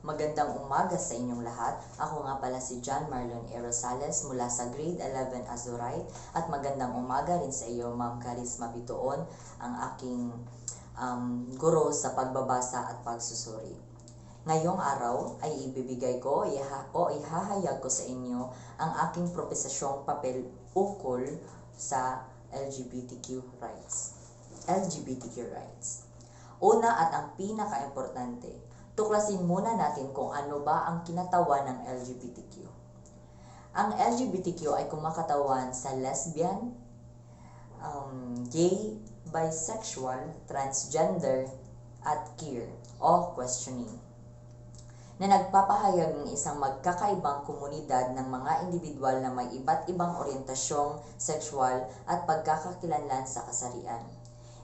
Magandang umaga sa inyong lahat. Ako nga pala si John Marlon A. Rosales mula sa Grade 11 Azurite at magandang umaga rin sa iyo Ma'am Karisma Bituon, ang aking um, guro sa pagbabasa at pagsusuri. Ngayong araw ay ibibigay ko iha, o ihahayag ko sa inyo ang aking propesasyong papel ukol sa LGBTQ rights. LGBTQ rights. Una at ang pinaka-importante, tuklasin muna natin kung ano ba ang kinatawan ng LGBTQ. Ang LGBTQ ay kumakatawan sa lesbian, um, gay, bisexual, transgender, at queer o questioning na nagpapahayag ng isang magkakaibang komunidad ng mga individual na may iba't ibang orientasyong sexual at pagkakakilanlan sa kasarian.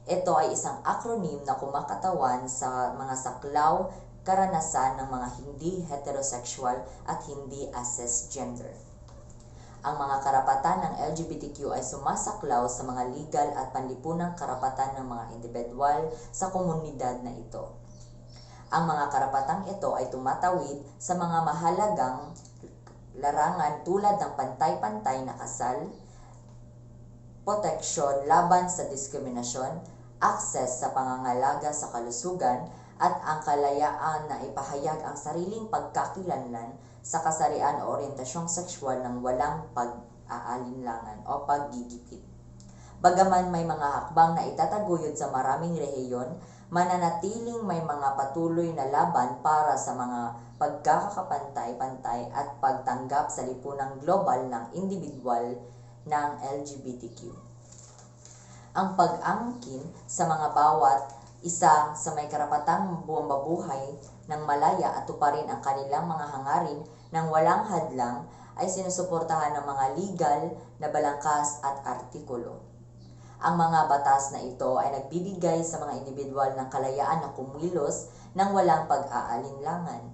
Ito ay isang acronym na kumakatawan sa mga saklaw, karanasan ng mga hindi heterosexual at hindi assessed gender. Ang mga karapatan ng LGBTQ ay sumasaklaw sa mga legal at panlipunang karapatan ng mga individual sa komunidad na ito. Ang mga karapatang ito ay tumatawid sa mga mahalagang larangan tulad ng pantay-pantay na kasal, proteksyon laban sa diskriminasyon, akses sa pangangalaga sa kalusugan, at ang kalayaan na ipahayag ang sariling pagkakilanlan sa kasarian o orientasyong sexual ng walang pag-aalinlangan o paggigipit. Bagaman may mga hakbang na itataguyod sa maraming rehiyon, mananatiling may mga patuloy na laban para sa mga pagkakapantay-pantay at pagtanggap sa lipunang global ng individual ng LGBTQ. Ang pag-angkin sa mga bawat isa sa may karapatang bumabuhay ng malaya at tuparin ang kanilang mga hangarin ng walang hadlang ay sinusuportahan ng mga legal na balangkas at artikulo. Ang mga batas na ito ay nagbibigay sa mga individual ng kalayaan na kumilos ng walang pag-aalinlangan.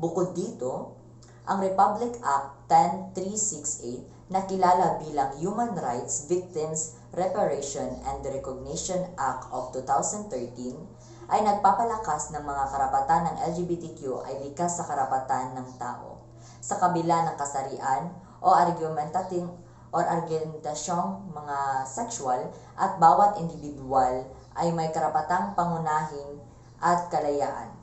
Bukod dito, ang Republic Act 10368 na kilala bilang Human Rights Victims Reparation and Recognition Act of 2013 ay nagpapalakas ng mga karapatan ng LGBTQ ay likas sa karapatan ng tao. Sa kabila ng kasarian o argumentating or argumentasyong mga sexual at bawat individual ay may karapatang pangunahin at kalayaan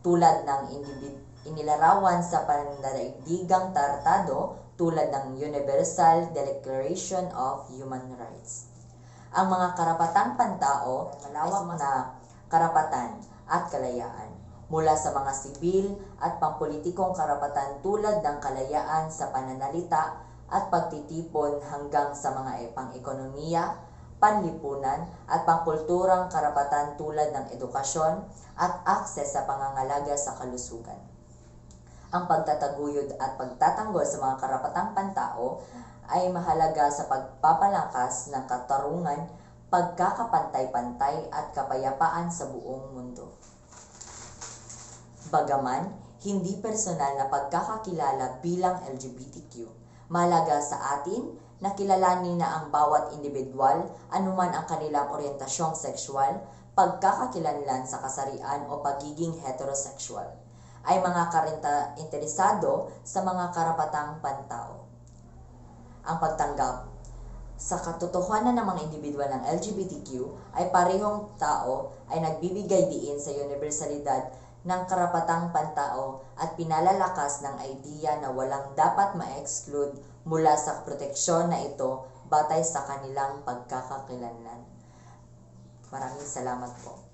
tulad ng individ inilarawan sa pandaigdigang tartado tulad ng Universal Declaration of Human Rights. Ang mga karapatang pantao malawak na karapatan at kalayaan mula sa mga sibil at pampolitikong karapatan tulad ng kalayaan sa pananalita at pagtitipon hanggang sa mga pang-ekonomiya, panlipunan at pangkulturang karapatan tulad ng edukasyon at akses sa pangangalaga sa kalusugan. Ang pagtataguyod at pagtatanggol sa mga karapatang pantao ay mahalaga sa pagpapalakas ng katarungan, pagkakapantay-pantay at kapayapaan sa buong mundo. Bagaman, hindi personal na pagkakakilala bilang LGBTQ, mahalaga sa atin na kilalanin na ang bawat individual, anuman ang kanilang orientasyong sexual, pagkakakilanlan sa kasarian o pagiging heterosexual, ay mga karenta interesado sa mga karapatang pantao ang pagtanggap sa katotohanan ng mga individual ng LGBTQ ay parehong tao ay nagbibigay diin sa universalidad ng karapatang pantao at pinalalakas ng idea na walang dapat ma-exclude mula sa proteksyon na ito batay sa kanilang pagkakakilanlan. Maraming salamat po.